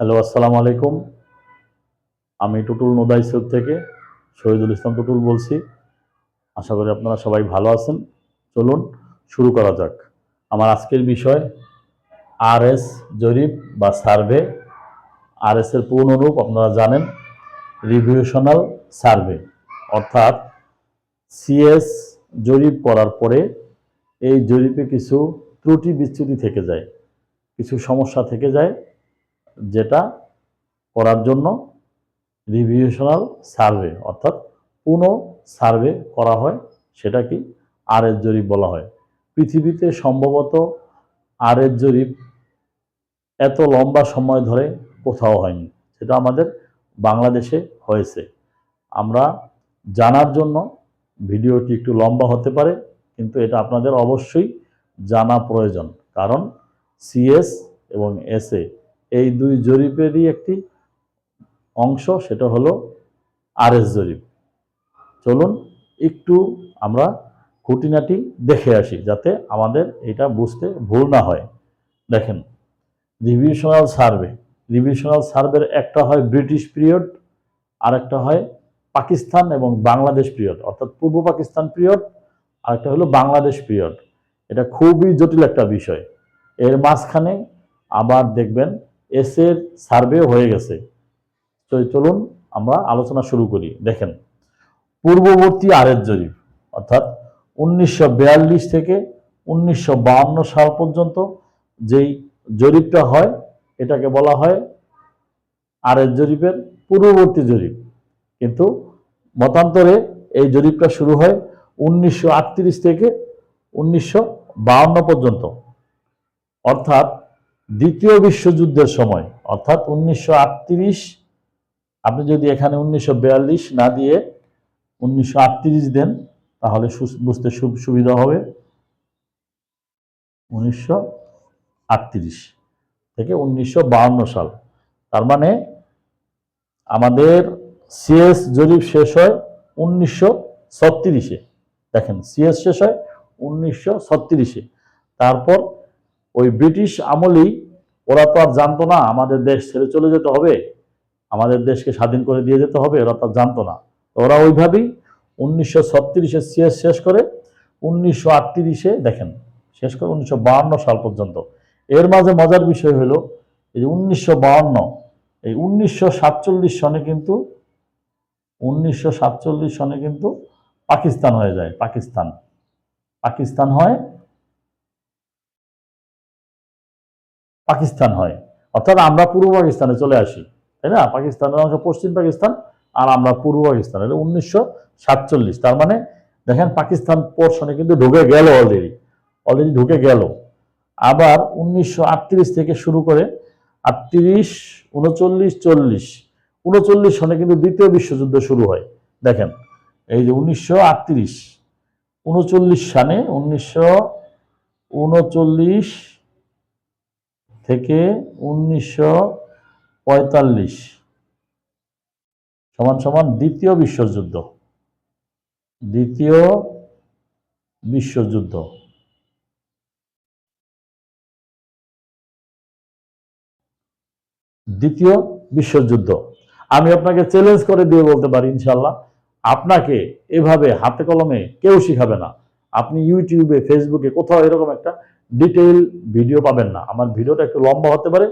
Hello, আসসালামু আলাইকুম। আমি টুটুল নোদাইসুর থেকে শহীদুল ইসলাম টুটুল বলছি। আশা করি আপনারা সবাই ভালো আছেন। চলুন, শুরু করা যাক। আমার আজকের বিষয় আর এস জরিপ বা সার্ভে। আর এর পূর্ণরূপ আপনারা জানেন, রিভিউশনাল সার্ভে। অর্থাৎ সিএস জরিপ করার পরে এই জরিপে কিছু ত্রুটি বিচ্যুতি থেকে যায়, কিছু সমস্যা থেকে যায়। যেটা করার জন্য রিভিউশনাল সার্ভে অর্থাৎ পুনঃ সার্ভে করা হয়, সেটা কি আর এর জরিপ বলা হয়। পৃথিবীতে সম্ভবত আর এর জরিপ এত লম্বা সময় ধরে কোথাও হয়নি, সেটা আমাদের বাংলাদেশে হয়েছে। আমরা জানার জন্য ভিডিওটি একটু লম্বা হতে পারে, কিন্তু এটা আপনাদের অবশ্যই জানা প্রয়োজন, কারণ সিএস এবং এসএ এই দুই জরিপেরই একটি অংশ, সেটা হলো আরএস জরিপ। চলুন একটু আমরা খুঁটিনাটি দেখে আসি, যাতে আমাদের এটা বুঝতে ভুল না হয়। দেখেন রিভিউশনাল সার্ভে। রিভিউশনাল সার্ভের একটা হয় ব্রিটিশ পিরিয়ড আর একটা হয় পাকিস্তান এবং বাংলাদেশ পিরিয়ড, অর্থাৎ পূর্ব পাকিস্তান পিরিয়ড আর একটা হলো বাংলাদেশ পিরিয়ড। এটা খুবই জটিল একটা বিষয়। এর মাঝখানে আবার দেখবেন এসের সার্ভে হয়ে গেছে। চলুন আমরা আলোচনা শুরু করি। দেখেন, পূর্ববর্তী আরের জরিপ, অর্থাৎ উনিশশো বিয়াল্লিশ থেকে উনিশশো সাল পর্যন্ত যেই জরিপটা হয়, এটাকে বলা হয় আরের জরিপের পূর্ববর্তী জরিপ। কিন্তু মতান্তরে এই জরিপটা শুরু হয় উনিশশো আটত্রিশ থেকে উনিশশো পর্যন্ত। অর্থাৎ দ্বিতীয় বিশ্বযুদ্ধের সময়, অর্থাৎ উনিশশো আটত্রিশ, আপনি যদি এখানে উনিশশো বিয়াল্লিশ না দিয়ে উনিশশো আটত্রিশ দেন, তাহলে বুঝতে সুবিধা হবে উনিশশো আটত্রিশ থেকে উনিশশো সাল। তার মানে আমাদের সিএস জরিপ শেষ হয় উনিশশো দেখেন, সিএস শেষ হয় উনিশশো তারপর ওই ব্রিটিশ আমলেই ওরা তো আর জানতো না আমাদের দেশ ছেড়ে চলে যেতে হবে, আমাদের দেশকে স্বাধীন করে দিয়ে যেতে হবে, ওরা তো আর জানতো না। ওরা ওইভাবেই উনিশশো ছত্রিশে সিএস শেষ করে উনিশশো আটত্রিশে দেখেন, শেষ করে উনিশশো সাল পর্যন্ত। এর মাঝে মজার বিষয় হলো, এই যে উনিশশো এই উনিশশো সাতচল্লিশ সনে কিন্তু, উনিশশো সাতচল্লিশ সনে কিন্তু পাকিস্তান হয়ে যায়, পাকিস্তান। পাকিস্তান হয় পাকিস্তান হয়। অর্থাৎ আমরা পূর্ব পাকিস্তানে চলে আসি, তাই না? পাকিস্তানের অংশ পশ্চিম পাকিস্তান, আর আমরা পূর্ব পাকিস্তান এটা উনিশশো সাতচল্লিশ। তার মানে দেখেন পাকিস্তান পোর্শনে কিন্তু ঢুকে গেল অলরেডি অলরেডি ঢুকে গেল। আবার উনিশশো আটত্রিশ থেকে শুরু করে আটত্রিশ, উনচল্লিশ, চল্লিশ, উনচল্লিশ সনে কিন্তু দ্বিতীয় বিশ্বযুদ্ধ শুরু হয়। দেখেন, এই যে উনিশশো আটত্রিশ, উনচল্লিশ সালে উনিশশো উনচল্লিশ থেকে উনিশশো পঁয়তাল্লিশ সমান সমান দ্বিতীয় বিশ্বযুদ্ধ। দ্বিতীয় বিশ্বযুদ্ধ। দ্বিতীয় বিশ্বযুদ্ধ। আমি আপনাকে চ্যালেঞ্জ করে দিয়ে বলতে পারি ইনশাল্লাহ আপনাকে এভাবে হাতে কলমে কেউ শিখাবে না। আপনি ইউটিউবে ফেসবুকে কোথাও এরকম একটা ডিটেইল ভিডিও পাবেন না। আমার ভিডিওটা একটু লম্বা হতে পারে,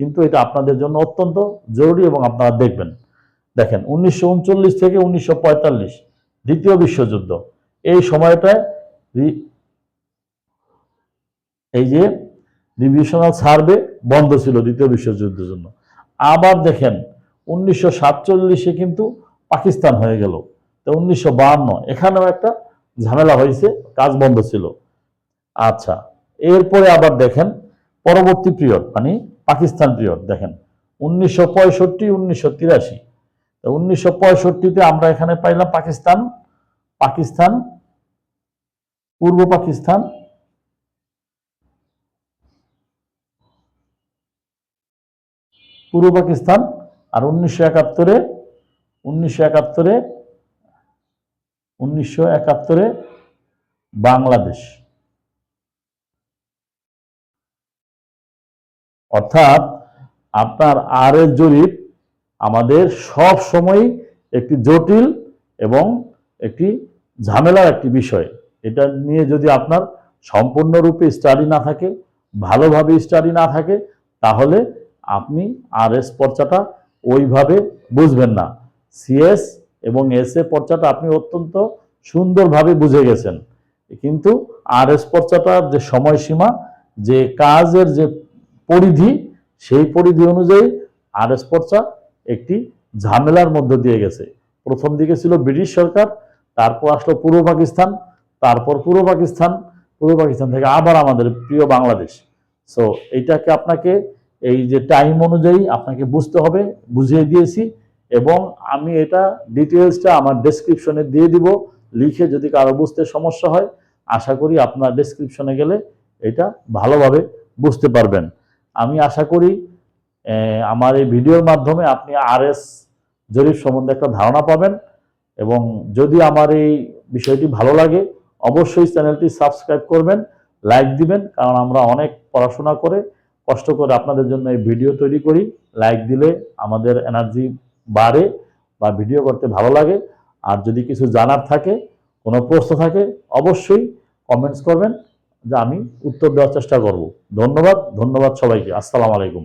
কিন্তু এটা আপনাদের জন্য অত্যন্ত জরুরি এবং আপনারা দেখবেন। দেখেন, উনিশশো উনচল্লিশ থেকে উনিশশো পঁয়তাল্লিশ, দ্বিতীয় বিশ্বযুদ্ধ। এই সময়টায় এই যে ডিভিশনাল সার্ভে বন্ধ ছিল দ্বিতীয় বিশ্বযুদ্ধের জন্য। আবার দেখেন, উনিশশো সাতচল্লিশে কিন্তু পাকিস্তান হয়ে গেল। তো উনিশশো এখানেও একটা ঝামেলা হয়েছে, কাজ বন্ধ ছিল। আচ্ছা এরপরে আবার দেখেন, পরবর্তী পিরিয়ড মানে পাকিস্তান পিরিয়ড দেখেন, উনিশশো পঁয়ষট্টি, উনিশশো তিরাশি। উনিশশো পঁয়ষট্টিতে আমরা এখানে পাইলাম পাকিস্তান পাকিস্তান, পূর্ব পাকিস্তান পূর্ব পাকিস্তান, আর উনিশশো একাত্তরে উনিশশো একাত্তরে উনিশশো একাত্তরে বাংলাদেশ। অর্থাৎ আপনার আর এর জরিপ আমাদের সব সময় একটি জটিল এবং একটি ঝামেলার একটি বিষয়। এটা নিয়ে যদি আপনার সম্পূর্ণরূপে স্টাডি না থাকে, ভালোভাবে স্টাডি না থাকে, তাহলে আপনি আর এস পর্চাটা ওইভাবে বুঝবেন না। সিএস এবং এস এ পর্চাটা আপনি অত্যন্ত সুন্দরভাবে বুঝে গেছেন। কিন্তু আর এস পর্চাটার যে সময়সীমা, যে কাজের যে পরিধি, সেই পরিধি অনুযায়ী আর এস পর্চা একটি ঝামেলার মধ্যে দিয়ে গেছে। প্রথম দিকে ছিল ব্রিটিশ সরকার, তারপর আসলো পূর্ব পাকিস্তান, তারপর পূর্ব পাকিস্তান পূর্ব পাকিস্তান থেকে আবার আমাদের প্রিয় বাংলাদেশ। সো এইটাকে আপনাকে এই যে টাইম অনুযায়ী আপনাকে বুঝতে হবে, বুঝিয়ে দিয়েছি এবং আমি এটা ডিটেলসটা আমার ডেসক্রিপশনে দিয়ে দিব, লিখে যদি কারও বুঝতে সমস্যা হয়, আশা করি আপনার ডেসক্রিপশনে গেলে এটা ভালোভাবে বুঝতে পারবেন। আমি আশা করি আমার এই ভিডিওর মাধ্যমে আপনি আর এস জরিপ সম্বন্ধে একটা ধারণা পাবেন এবং যদি আমার এই বিষয়টি ভালো লাগে, অবশ্যই চ্যানেলটি সাবস্ক্রাইব করবেন, লাইক দিবেন, কারণ আমরা অনেক পড়াশোনা করে কষ্ট করে আপনাদের জন্য এই ভিডিও তৈরি করি। লাইক দিলে আমাদের এনার্জি বাড়ে বা ভিডিও করতে ভালো লাগে। আর যদি কিছু জানার থাকে, কোনো প্রশ্ন থাকে, অবশ্যই কমেন্টস করবেন। যে আমি উত্তর দেওয়ার চেষ্টা করব। ধন্যবাদ ধন্যবাদ সবাইকে। আসসালামু আলাইকুম।